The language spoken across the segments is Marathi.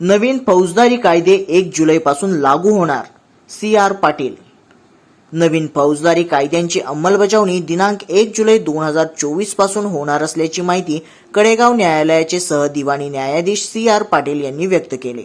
नवीन फौजदारी कायदे एक जुलैपासून लागू होणार. C R Patil. नवीन फौजदारी कायद्यांची अंमलबजावणी दिनांक एक जुलै दोन हजार चोवीसपासून होणार असल्याची माहिती कडेगाव न्यायालयाचे सहदिवाणी न्यायाधीश सी आर पाटील यांनी व्यक्त केले.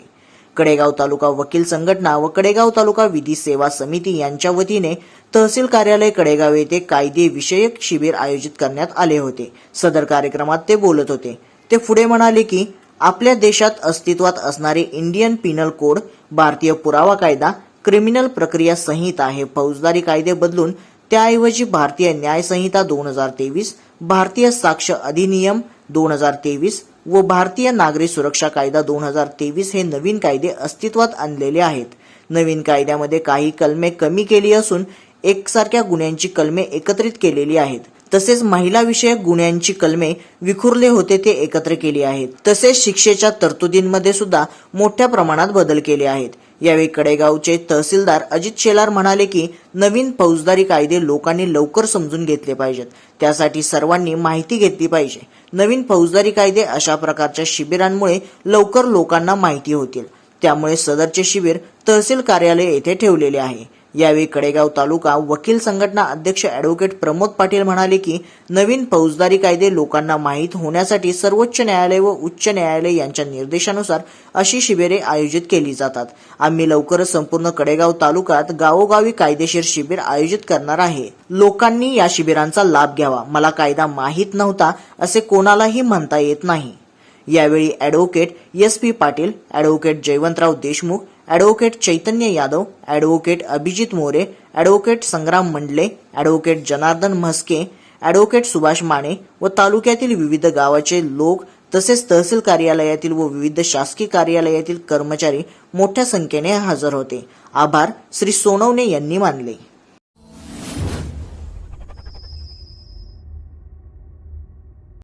कडेगाव तालुका वकील संघटना व कडेगाव तालुका विधी सेवा समिती यांच्या वतीने तहसील कार्यालय कडेगाव येथे कायदे विषयक शिबिर आयोजित करण्यात आले होते. सदर कार्यक्रमात ते बोलत होते. ते पुढे म्हणाले की आपल्या देशात अस्तित्वात असणारे इंडियन पिनल कोड भारतीय पुरावा कायदा क्रिमिनल प्रक्रिया संहिता हे फौजदारी कायदे बदलून त्याऐवजी भारतीय न्याय संहिता दोन हजार तेवीस भारतीय साक्ष अधिनियम दोन हजार तेवीस व भारतीय नागरी सुरक्षा कायदा दोन हजार तेवीस हे नवीन कायदे अस्तित्वात आणलेले आहेत. नवीन कायद्यामध्ये काही कलमे कमी केली असून एकसारख्या गुन्ह्यांची कलमे एकत्रित केलेली आहेत. तसेच महिलाविषयक गुन्ह्यांची कलमे विखुरले होते ते एकत्र केली आहेत. तसेच शिक्षेच्या तरतुदींमध्ये सुद्धा मोठ्या प्रमाणात बदल केले आहेत. यावेळी कडेगावचे तहसीलदार अजित शेलार म्हणाले की नवीन फौजदारी कायदे लोकांनी लवकर समजून घेतले पाहिजेत. त्यासाठी सर्वांनी माहिती घेतली पाहिजे. नवीन फौजदारी कायदे अशा प्रकारच्या शिबिरांमुळे लवकर लोकांना माहिती होतील. त्यामुळे सदरचे शिबिर तहसील कार्यालय येथे ठेवलेले आहे. यावेळी कडेगाव तालुका वकील संघटना अध्यक्ष अॅडव्होकेट प्रमोद पाटील म्हणाले की नवीन फौजदारी कायदे लोकांना माहीत होण्यासाठी सर्वोच्च न्यायालय व उच्च न्यायालय यांच्या निर्देशानुसार अशी शिबिरे आयोजित केली जातात. आम्ही लवकरच संपूर्ण कडेगाव तालुक्यात गावोगावी कायदेशीर शिबिर आयोजित करणार आहे. लोकांनी या शिबिरांचा लाभ घ्यावा. मला कायदा माहीत नव्हता असे कोणालाही म्हणता येत नाही. यावेळी advocate S P Patil advocate Jaywantrao Deshmukh advocate Chaitanya Yadav advocate Abhijit More advocate Sangram Mandale advocate Janardan Mhaske advocate Subhash Mane व तालुक्यातील विविध गावाचे लोक तसेच तहसील कार्यालयातील व विविध शासकीय कार्यालयातील कर्मचारी मोठ्या संख्येने हजर होते. आभार. श्री सोनवणे यांनी मानले.